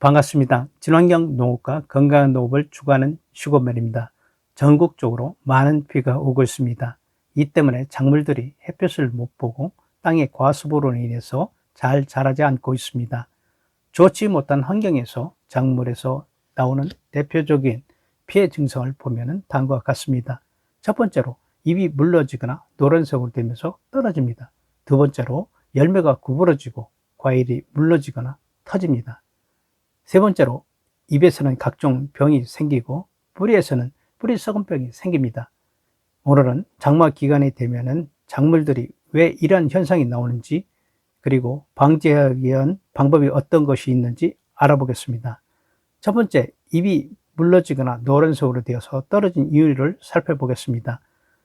반갑습니다. 친환경 농업과 건강한 농업을 추구하는 슈거맨입니다. 전국적으로 많은 비가 오고 있습니다. 이 때문에 작물들이 햇볕을 못 보고 땅의 과수보로 인해서 잘 자라지 않고 있습니다. 좋지 못한 환경에서 작물에서 나오는 대표적인 피해 증상을 보면 다음과 같습니다. 첫 번째로 잎이 물러지거나 노란색으로 되면서 떨어집니다. 두 번째로 열매가 구부러지고 과일이 물러지거나 터집니다. 세 번째로 입에서는 각종 병이 생기고 뿌리에서는 뿌리 썩은 병이 생깁니다. 오늘은 장마 기간이 되면은 작물들이 왜 이러한 현상이 나오는지 그리고 방지하기 위한 방법이 어떤 것이 있는지 알아보겠습니다. 첫 번째, 잎이 물러지거나 노란색으로 되어서 떨어진 이유를 살펴보겠습니다.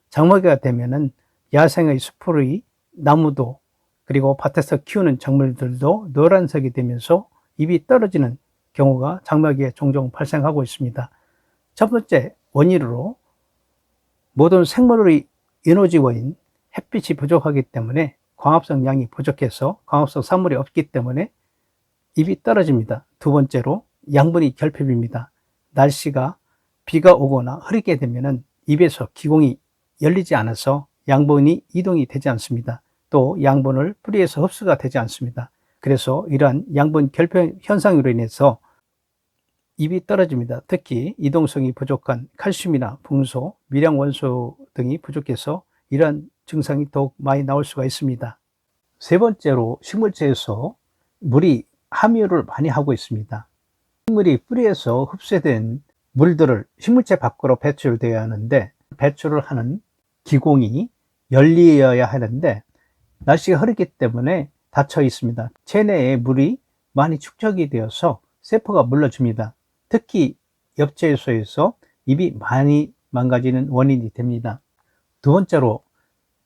장마기가 되면은 야생의 수풀의 나무도 그리고 밭에서 키우는 작물들도 노란색이 되면서 잎이 떨어지는 경우가 장마기에 종종 발생하고 있습니다. 첫 번째 원인으로 모든 생물의 에너지원인 햇빛이 부족하기 때문에 광합성 양이 부족해서 광합성 산물이 없기 때문에 잎이 떨어집니다. 두 번째로 양분이 결핍입니다. 날씨가 비가 오거나 흐리게 되면은 잎에서 기공이 열리지 않아서 양분이 이동이 되지 않습니다. 또 양분을 뿌리에서 흡수가 되지 않습니다. 그래서 이러한 양분 결핍 현상으로 인해서 잎이 떨어집니다. 특히 이동성이 부족한 칼슘이나 붕소, 미량 원소 등이 부족해서 이러한 증상이 더욱 많이 나올 수가 있습니다. 세 번째로 식물체에서 물이 함유를 많이 하고 있습니다. 식물이 뿌리에서 흡수된 물들을 식물체 밖으로 배출되어야 하는데 배출을 하는 기공이 열리어야 하는데 날씨가 흐리기 때문에 닫혀 있습니다. 체내에 물이 많이 축적이 되어서 세포가 물러줍니다. 특히 엽채소에서 잎이 많이 망가지는 원인이 됩니다. 두 번째로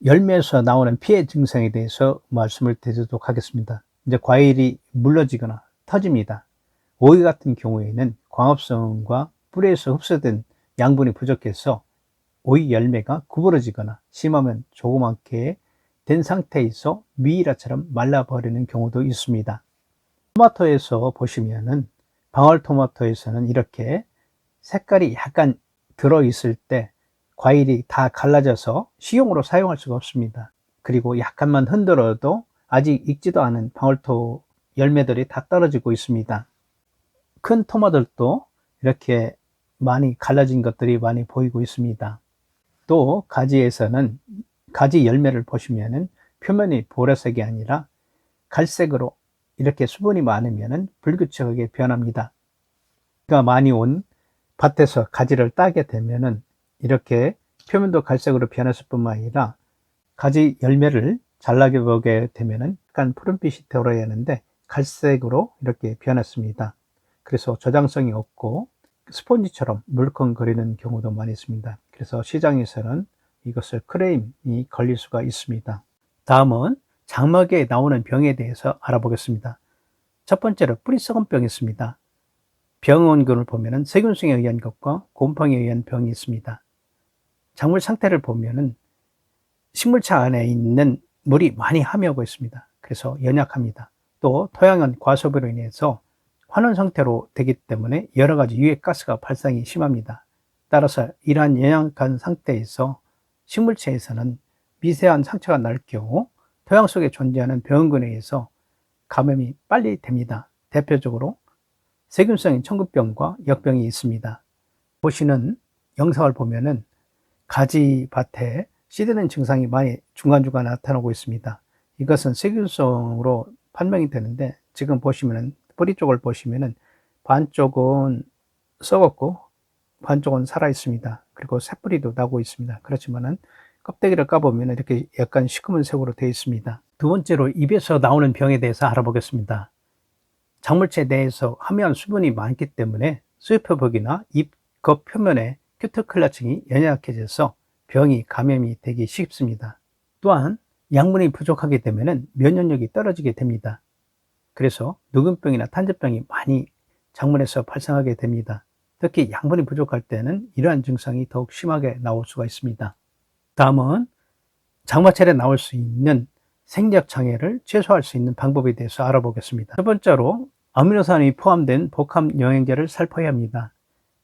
열매에서 나오는 피해 증상에 대해서 말씀을 드리도록 하겠습니다. 이제 과일이 물러지거나 터집니다. 오이 같은 경우에는 광합성과 뿌리에서 흡수된 양분이 부족해서 오이 열매가 구부러지거나 심하면 조그맣게 된 상태에서 미이라처럼 말라버리는 경우도 있습니다. 토마토에서 보시면은 방울토마토에서는 이렇게 색깔이 약간 들어있을 때 과일이 다 갈라져서 식용으로 사용할 수가 없습니다. 그리고 약간만 흔들어도 아직 익지도 않은 방울토 열매들이 다 떨어지고 있습니다. 큰 토마들도 이렇게 많이 갈라진 것들이 많이 보이고 있습니다. 또 가지에서는 가지 열매를 보시면은 표면이 보라색이 아니라 갈색으로 이렇게 수분이 많으면 불규칙하게 변합니다. 비가 많이 온 밭에서 가지를 따게 되면은 이렇게 표면도 갈색으로 변했을 뿐만 아니라 가지 열매를 잘라게 보게 되면은 약간 푸른빛이 들어야 하는데 갈색으로 이렇게 변했습니다. 그래서 저장성이 없고 스폰지처럼 물컹거리는 경우도 많이 있습니다. 그래서 시장에서는 이것을 크레임이 걸릴 수가 있습니다. 다음은 장막에 나오는 병에 대해서 알아보겠습니다. 첫 번째로 뿌리 썩은 병이 있습니다. 병원군을 보면 세균성에 의한 것과 곰팡이에 의한 병이 있습니다. 작물 상태를 보면은 식물차 안에 있는 물이 많이 함유하고 있습니다. 그래서 연약합니다. 또 토양은 과소비로 인해서 환원 상태로 되기 때문에 여러 가지 유해 가스가 발생이 심합니다. 따라서 이러한 연약한 상태에서 식물체에서는 미세한 상처가 날 경우 토양 속에 존재하는 병원군에 의해서 감염이 빨리 됩니다. 대표적으로 세균성인 청국병과 역병이 있습니다. 보시는 영상을 보면은 가지 밭에 씨드는 증상이 많이 중간중간 나타나고 있습니다. 이것은 세균성으로 판명이 되는데 지금 보시면은 뿌리 쪽을 보시면은 반쪽은 썩었고 반쪽은 살아 있습니다. 그리고 새뿌리도 나고 있습니다. 그렇지만은 껍데기를 까보면 이렇게 약간 시커먼 색으로 되어 있습니다. 두 번째로 입에서 나오는 병에 대해서 알아보겠습니다. 작물체 내에서 함유한 수분이 많기 때문에 수입표복이나 입 겉 표면에 큐트클라층이 연약해져서 병이 감염이 되기 쉽습니다. 또한 양분이 부족하게 되면 면역력이 떨어지게 됩니다. 그래서 누근병이나 탄저병이 많이 작물에서 발생하게 됩니다. 특히 양분이 부족할 때는 이러한 증상이 더욱 심하게 나올 수가 있습니다. 다음은 장마철에 나올 수 있는 생력 장애를 최소화할 수 있는 방법에 대해서 알아보겠습니다. 첫 번째로 아미노산이 포함된 복합 영양제를 살포해야 합니다.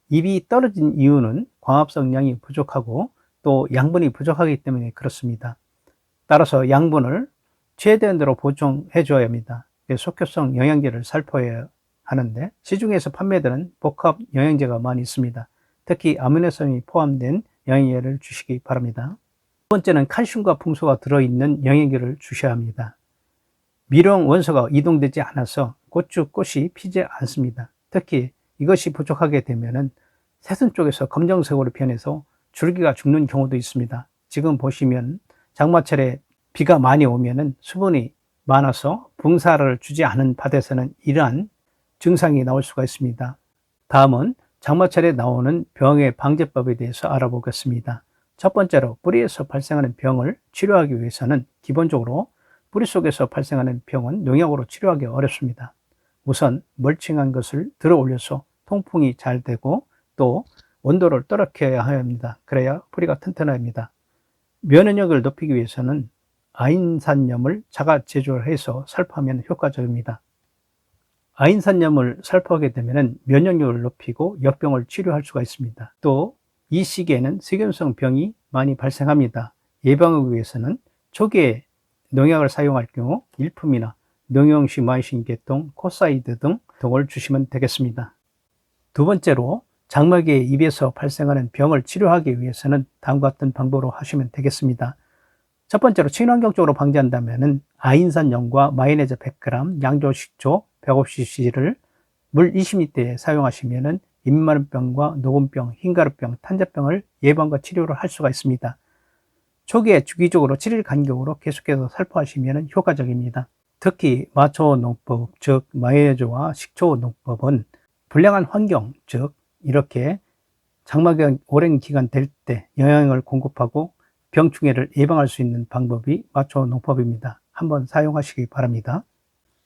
입이 떨어진 이유는 광합성량이 부족하고 또 양분이 부족하기 때문에 그렇습니다. 따라서 양분을 최대한대로 보충해 줘야 합니다. 속효성 영양제를 살포해야 하는데 시중에서 판매되는 복합 영양제가 많이 있습니다. 특히 아미노산이 포함된 영양제를 주시기 바랍니다. 두 번째는 칼슘과 풍소가 들어있는 영양제를 주셔야 합니다. 미령 원소가 이동되지 않아서 고추 꽃이 피지 않습니다. 특히 이것이 부족하게 되면은 새순 쪽에서 검정색으로 변해서 줄기가 죽는 경우도 있습니다. 지금 보시면 장마철에 비가 많이 오면은 수분이 많아서 붕사를 주지 않은 밭에서는 이러한 증상이 나올 수가 있습니다. 다음은 장마철에 나오는 병의 방제법에 대해서 알아보겠습니다. 첫 번째로 뿌리에서 발생하는 병을 치료하기 위해서는 기본적으로 뿌리 속에서 발생하는 병은 농약으로 치료하기 어렵습니다. 우선 멀칭한 것을 들어 올려서 통풍이 잘 되고 또 온도를 떨어뜨려야 합니다. 그래야 뿌리가 튼튼합니다. 면역력을 높이기 위해서는 아인산염을 자가 제조해서 살포하면 효과적입니다. 아인산염을 살포하게 되면 면역력을 높이고 역병을 치료할 수가 있습니다. 또 이 시기에는 세균성 병이 많이 발생합니다. 예방하기 위해서는 초기에 농약을 사용할 경우 일품이나 농용시 마이신 계통, 코사이드 등 등을 주시면 되겠습니다. 두 번째로 장막의 입에서 발생하는 병을 치료하기 위해서는 다음과 같은 방법으로 하시면 되겠습니다. 첫 번째로 친환경적으로 방지한다면 아인산염과 마요네즈 100g, 양조식초 150cc를 물 20리터에 사용하시면 입마름병과 녹음병, 흰가루병, 탄저병을 예방과 치료를 할 수가 있습니다. 초기에 주기적으로 7일 간격으로 계속해서 살포하시면 효과적입니다. 특히 마초 농법, 즉 마요네즈와 식초 농법은 불량한 환경, 즉 이렇게 장막이 오랜 기간 될 때 영양을 공급하고 병충해를 예방할 수 있는 방법이 마초 농법입니다. 한번 사용하시기 바랍니다.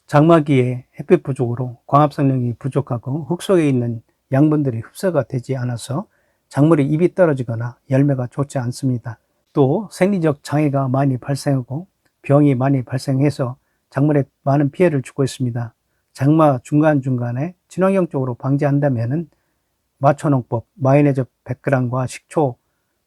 장마기에 햇빛 부족으로 광합성량이 부족하고 흙 속에 있는 양분들이 흡수가 되지 않아서 작물의 잎이 떨어지거나 열매가 좋지 않습니다. 또 생리적 장애가 많이 발생하고 병이 많이 발생해서 작물에 많은 피해를 주고 있습니다. 장마 중간중간에 친환경적으로 방지한다면 마초농법 마요네즈 100g과 식초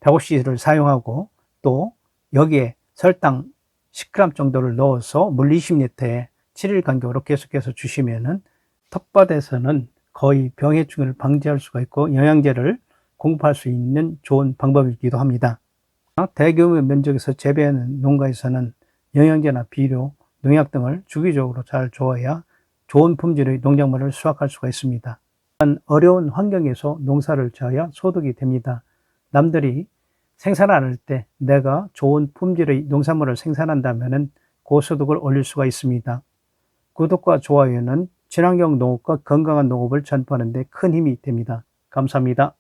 150cc를 사용하고 또 여기에 설탕 10g 정도를 넣어서 물 20리터에 7일 간격으로 계속해서 주시면은 텃밭에서는 거의 병해충을 방지할 수가 있고 영양제를 공급할 수 있는 좋은 방법이기도 합니다. 대규모 면적에서 재배하는 농가에서는 영양제나 비료, 농약 등을 주기적으로 잘 줘야 좋은 품질의 농작물을 수확할 수가 있습니다. 어려운 환경에서 농사를 지어야 소득이 됩니다. 남들이 생산할 때 내가 좋은 품질의 농산물을 생산한다면 고소득을 올릴 수가 있습니다. 구독과 좋아요는 친환경 농업과 건강한 농업을 전파하는 데 큰 힘이 됩니다. 감사합니다.